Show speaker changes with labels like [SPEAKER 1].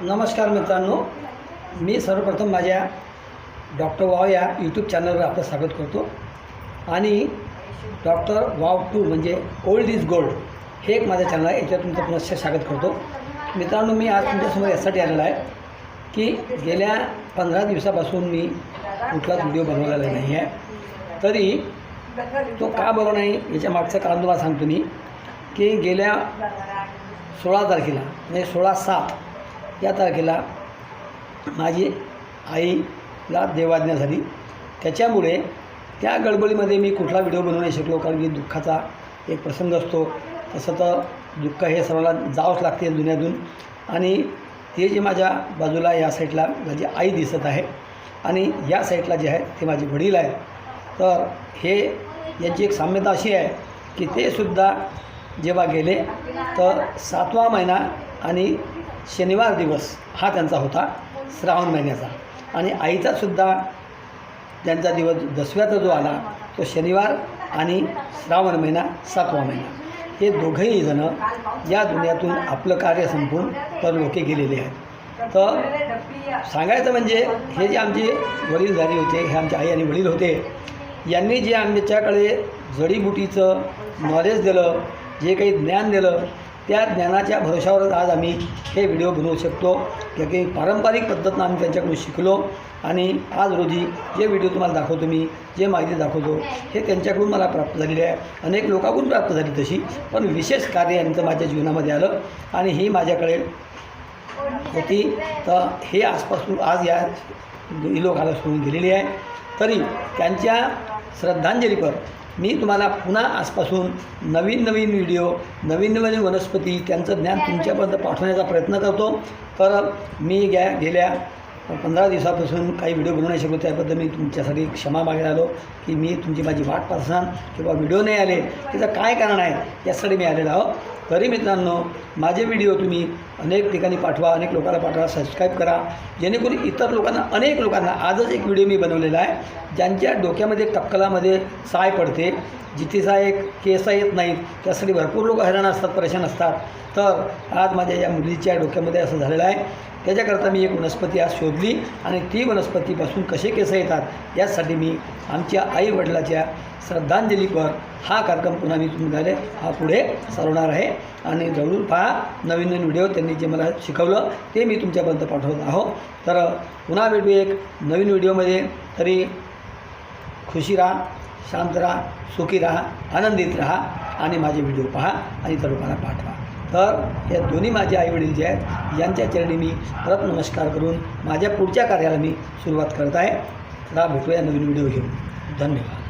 [SPEAKER 1] नमस्कार मित्रांनो. मी सर्वप्रथम माझ्या डॉक्टर वाव या यूट्यूब चॅनलवर आपलं स्वागत करतो. आणि डॉक्टर वाव टू म्हणजे ओल्ड इज गोल्ड हे एक माझं चॅनल आहे. याच्यावर तुमचं पुनश्च स्वागत करतो. मित्रांनो मी आज तुमच्यासमोर यासाठी आलेलो आहे की गेल्या पंधरा दिवसापासून मी कुठलाच व्हिडिओ बनवलेला नाही आहे. तरी तो का बरोबर नाही याच्या मागचं कारण तुम्हाला सांगतो मी की गेल्या सोळा तारखेला म्हणजे सोळा सात या तारखेला माझी आईला देवाज्ञा झाली त्याच्यामुळे त्या गडबडीमध्ये मी कुठला व्हिडिओ बनवू नाही शकलो कारण की दुःखाचा एक प्रसंग असतो. तसं तर दुःख हे सर्वांना जावंच लागते दुनियातून. आणि ते जे माझ्या बाजूला या साईडला माझी आई दिसत आहे आणि या साईडला जे आहे ते माझे वडील आहे तर हे यांची एक साम्यता अशी आहे की ते सुद्धा जेव्हा गेले तर सातवा महिना आणि शनिवार दिवस हा त्यांचा होता श्रावण महिन्याचा. आणि आईचासुद्धा त्यांचा दिवस दसव्याचा जो आला तो शनिवार आणि श्रावण महिना सातवा महिना. हे दोघंही जणं या दुनियातून आपलं कार्य संपवून परलोके गेलेले आहेत. तर सांगायचं म्हणजे हे जे आमचे वडील झाले होते हे आमचे आई आणि वडील होते यांनी जे आमच्याकडे जडीबुटीचं नॉलेज दिलं जे काही ज्ञान दिलं त्या ज्ञानाच्या भरोशावरच आज आम्ही हे व्हिडिओ बनवू शकतो. की पारंपरिक पद्धतीनं आम्ही त्यांच्याकडून शिकलो आणि आज रोजी जे व्हिडिओ तुम्हाला दाखवतो मी जे माहिती दाखवतो हे त्यांच्याकडून मला प्राप्त झालेले आहे. अनेक लोकांकडून प्राप्त झाली तशी पण विशेष कार्य यांचं माझ्या जीवनामध्ये आलं आणि ही माझ्याकडे होती. तर हे आजपासून आज या लोकाला सोडून गेलेली आहे. तरी त्यांच्या श्रद्धांजलीपर मी तुम्हाला पुन्हा आजपासून नवीन नवीन व्हिडिओ नवीन नवीन वनस्पती त्यांचं ज्ञान तुमच्यापर्यंत पाठवण्याचा प्रयत्न करतो. तर मी गे गेल्या पंधरा दिवसापासून काही व्हिडिओ बनवू नाही शकलो त्याबद्दल मी तुमच्यासाठी क्षमा मागायला आलो की मी तुमची माझी वाट पाहसान किंवा व्हिडिओ नाही आले त्याचं काय कारण आहे यासाठी मी आलेलो आहो तरी मित्रांनो माझे व्हिडिओ तुम्ही अनेक ठिकाणी पाठवा अनेक लोकांना पाठवा सबस्क्राईब करा. जेणेकरून इतर लोकांना अनेक लोकांना आजच एक व्हिडिओ मी बनवलेला आहे. ज्यांच्या डोक्यामध्ये टक्कलामध्ये साय पडते. जिथेसा एक केसा येत नाहीत त्यासाठी भरपूर लोक हैराण असतात परेशान असतात. तर आज माझ्या या मुलीच्या डोक्यामध्ये असं झालेलं आहे. त्याच्याकरता मी एक वनस्पती आज शोधली आणि ती वनस्पतीपासून कसे केस येतात यासाठी मी आमच्या आई वडिलाच्या श्रद्धांजलीपर हा कार्यक्रम पुन्हा मी तुम्हाला हा पुढे चालवणार आहे. आणि जरूर पहा नवीन नवीन व्हिडिओ त्यांनी जे मला शिकवलं ते मी तुमच्यापर्यंत पाठवत आहो. तर पुन्हा भेटू एक नवीन व्हिडिओमध्ये. तरी खुशी राहा शांत राहा सुखी राहा आनंदित राहा आणि माझे व्हिडिओ पहा आणि इतर लोकांना पाठवा. तर या दोन्ही माझे आईवडील जे आहेत यांच्या चरणी मी परत नमस्कार करून माझ्या पुढच्या कार्याला मी सुरुवात करत आहे. तर भेटूया नवीन व्हिडिओ घेऊन. धन्यवाद.